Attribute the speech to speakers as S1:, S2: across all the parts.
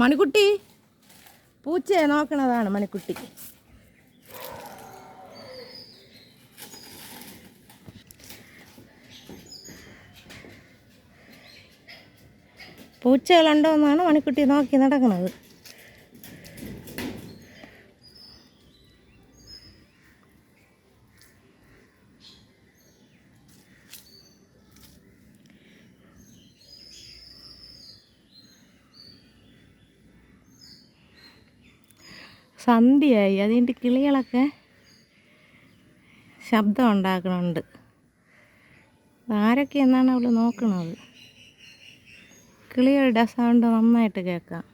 S1: മണിക്കുട്ടി? പൂച്ചയെ നോക്കണതാണ് മണിക്കുട്ടി. പൂച്ചകളുണ്ടോ എന്നാണ് മണിക്കുട്ടി നോക്കി നടക്കുന്നത് സന്ധ്യയായി. അതിന്റെ കിളികളൊക്കെ ശബ്ദം ഉണ്ടാക്കണുണ്ട്. ആരൊക്കെ എന്നാണ് അവൾ നോക്കുന്നത് കിളികളുടെ സൗണ്ട് നന്നായിട്ട് കേൾക്കാം.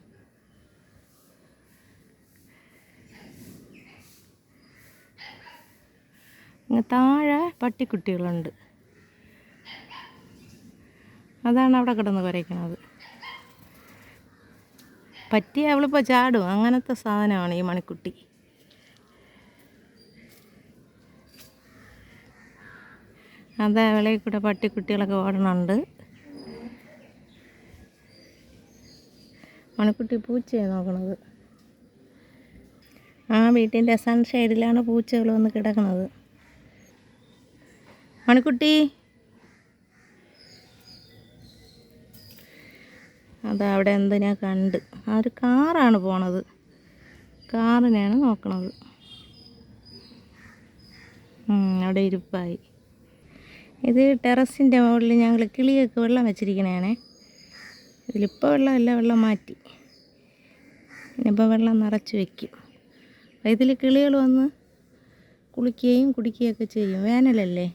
S1: താഴെ പട്ടിക്കുട്ടികളുണ്ട്. അതാണ് അവിടെ കിടന്ന് കുരയ്ക്കണത് പറ്റിയ അവളിപ്പോൾ ചാടും. അങ്ങനത്തെ സാധനമാണ് ഈ മണിക്കുട്ടി. അതാ അവളെ കൂടെ പട്ടിക്കുട്ടികളൊക്കെ ഓടണുണ്ട്. മണിക്കുട്ടി പൂച്ചയെ നോക്കണത്. ആ വീട്ടിന്റെ സൺഷൈഡിലാണ് പൂച്ചകൾ വന്ന് കിടക്കുന്നത് മണിക്കുട്ടി. അതാ അവിടെ എന്തിനാ കണ്ട്. ആ ഒരു കാറാണ് പോണത്. കാറിനെയാണ് നോക്കണത്. അവിടെ ഇരിപ്പായി. ഇത് ടെറസിന്റെ മുകളിൽ ഞങ്ങൾ കിളിയൊക്കെ വെള്ളം വെച്ചിരിക്കണേ ഇതിലിപ്പോൾ വെള്ളമല്ല വെള്ളം മാറ്റി. ഇനിയിപ്പോൾ വെള്ളം നിറച്ച് വെക്കും. ഇതിൽ കിളികൾ വന്ന് കുളിക്കുകയും കുടിക്കുകയൊക്കെ ചെയ്യും. വേനലല്ലേ?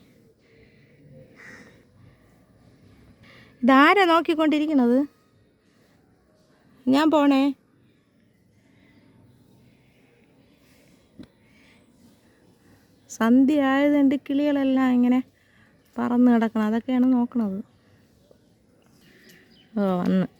S1: ഇതാരാ നോക്കിക്കൊണ്ടിരിക്കണത്? ഞാൻ പോണേ. സന്ധ്യ ആയതുകൊണ്ട് കിളികളെല്ലാം ഇങ്ങനെ പറന്ന് കിടക്കണം. അതൊക്കെയാണ് നോക്കണത്. ഓ വന്ന്.